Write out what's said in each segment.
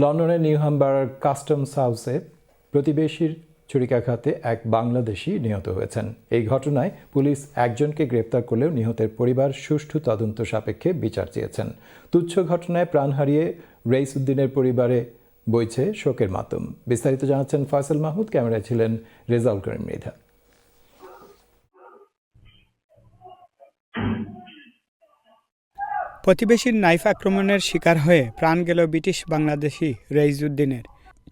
লন্ডনের new Humber customs হাউসে প্রতিবেশীর ছুরিকাঘাতে এক বাংলাদেশি নিহত হয়েছেন। এই ঘটনায় পুলিশ একজনকে গ্রেপ্তার করলেও নিহতের পরিবার সুষ্ঠু তদন্ত সাপেক্ষে বিচার চেয়েছেন। তুচ্ছ ঘটনায় প্রাণ হারিয়ে রেইস উদ্দিনের পরিবারে বইছে শোকের মাধ্যম। বিস্তারিত জানাচ্ছেন ফয়সাল মাহমুদ, ক্যামেরায় ছিলেন রেজাউল করিম মৃধা। প্রতিবেশীর নাইফ আক্রমণের শিকার হয়ে প্রাণ গেল ব্রিটিশ বাংলাদেশি রেইজউদ্দিনের।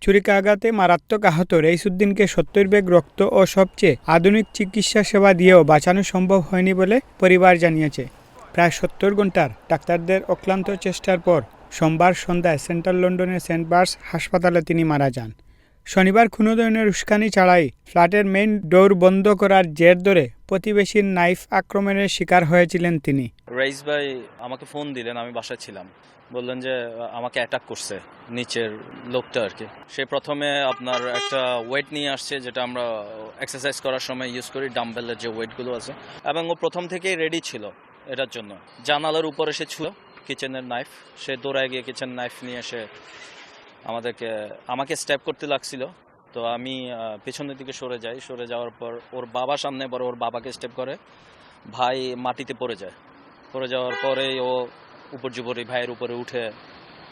ছুরিকাঘাতে মারাত্মক আহত রেইসউদ্দিনকে সত্তর বেগ রক্ত ও সবচেয়ে আধুনিক চিকিৎসা সেবা দিয়েও বাঁচানো সম্ভব হয়নি বলে পরিবার জানিয়েছে। প্রায় সত্তর ঘণ্টার ডাক্তারদের অক্লান্ত চেষ্টার পর সোমবার সন্ধ্যায় সেন্ট্রাল লন্ডনের সেন্ট বার্স হাসপাতালে তিনি মারা যান। শনিবার কোনো ধরনের উস্কানি ছাড়াই ফ্ল্যাটের মেইন ডোর বন্ধ করার জের ধরে প্রতিবেশীর নাইফ আক্রমণের শিকার হয়েছিলেন তিনি। রাইস ভাই আমাকে ফোন দিলেন, আমি বাসায় ছিলাম। বললেন যে, আমাকে অ্যাটাক করছে নিচের লোকটা আর কি। সে প্রথমে আপনার একটা ওয়েট নিয়ে আসছে, যেটা আমরা এক্সারসাইজ করার সময় ইউজ করি ডাম্বেলের যে ওয়েটগুলো আছে। এবং ও প্রথম থেকেই রেডি ছিল এটার জন্য। জানালার উপরে সে ছিল কিচেনের নাইফ সে দৌড়ায় গিয়ে কিচেন নাইফ নিয়ে এসে আমাদেরকে আমাকে স্টেপ করতে লাগছিল তো আমি পেছনের দিকে সরে যাই সরে যাওয়ার পর ওর বাবা সামনে পর ওর বাবাকে স্টেপ করে ভাই মাটিতে পড়ে যায় পড়ে যাওয়ার পরেই ও উপর জুপরি ভাইয়ের উপরে উঠে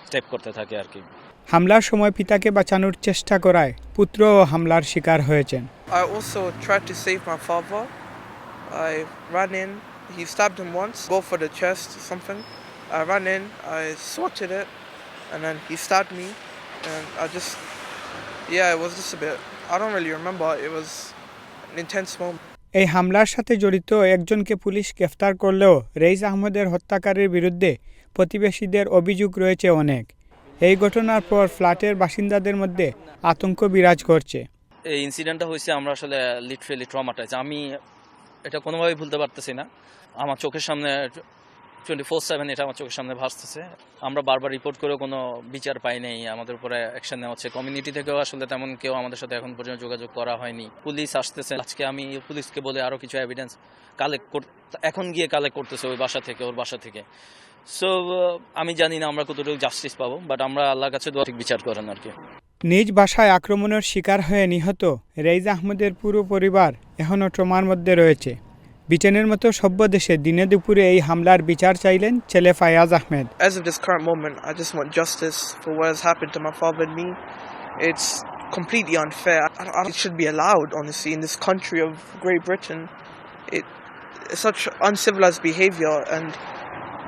স্টেপ করতে থাকে আর কি হামলার সময় পিতাকে বাঁচানোর চেষ্টা করায় পুত্রও হামলার শিকার হয়েছেন I also tried to save my father. I ran in. He stabbed him once, go for the chest or something. I ran in, I swatted it, and then he stabbed me. And I just, yeah, it was just a bit, I don't really remember. It was an intense moment. এই হামলার সাথে জড়িত একজনকে police গ্রেফতার করলেও raise আহমদের হত্যাকারীর বিরুদ্ধে প্রতিবেশীদের অভিযোগ রয়েছে অনেক এই ঘটনার পর ফ্ল্যাটের বাসিন্দাদের মধ্যে আতঙ্ক বিরাজ করছে এই ইনসিডেন্টটা হয়েছে আমরা আসলে লিটারেলি ট্রমাটাইজ আমি এটা কোনোভাবেই ভুলতে পারতেছি না আমার চোখের সামনে টোয়েন্টি ফোর সেভেন এটা আমার চোখের সামনে ভাসতেছে। আমরা বারবার রিপোর্ট করেও কোনো বিচার পাই নাই, আমাদের উপরে অ্যাকশন নেওয়া হচ্ছে। কমিউনিটি থেকেও আসলে তেমন কেউ আমাদের সাথে এখন পর্যন্ত যোগাযোগ করা হয়নি। পুলিশ আসতেছে। আজকে আমি পুলিশকে বলে আরও কিছু এভিডেন্স কালেক্ট এখন গিয়ে কালেক্ট করতেছে ওই বাসা থেকে, ওর বাসা থেকে। সো আমি জানি না আমরা কতটুকু জাস্টিস পাবো বাট আমরা আল্লাহর কাছে ঠিক বিচার করেন আর কি। নিজ বাসায় আক্রমণের শিকার হয়ে নিহত রেইজ আহমদের পুরো পরিবার এখনও ট্রমার মধ্যে রয়েছে। ব্রিটেনের মতো সভ্য দেশে দিনে দুপুরে এই হামলার বিচার চাইলেন ছেলে Fayaz Ahmed As of this current moment, I just want justice for what has happened to my father and me. It's completely unfair. I, I, it should be allowed, honestly, in this country of Great Britain. It it's such uncivilized behavior, and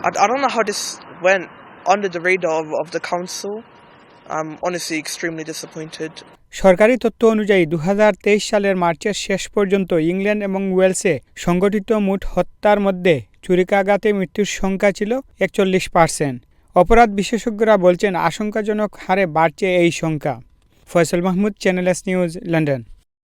I, I don't know how this went under the radar of, of the council. I'm honestly extremely disappointed. সরকারি তথ্য অনুযায়ী দু হাজার তেইশ সালের মার্চের শেষ পর্যন্ত ইংল্যান্ড এবং ওয়েলসে সংগঠিত মোট হত্যার মধ্যে চুরিকাঘাতে মৃত্যুর সংখ্যা ছিল একচল্লিশ পার্সেন্ট। অপরাধ বিশেষজ্ঞরা বলছেন আশঙ্কাজনক হারে বাড়ছে এই সংখ্যা। Faisal Mahmud, channel S news, London.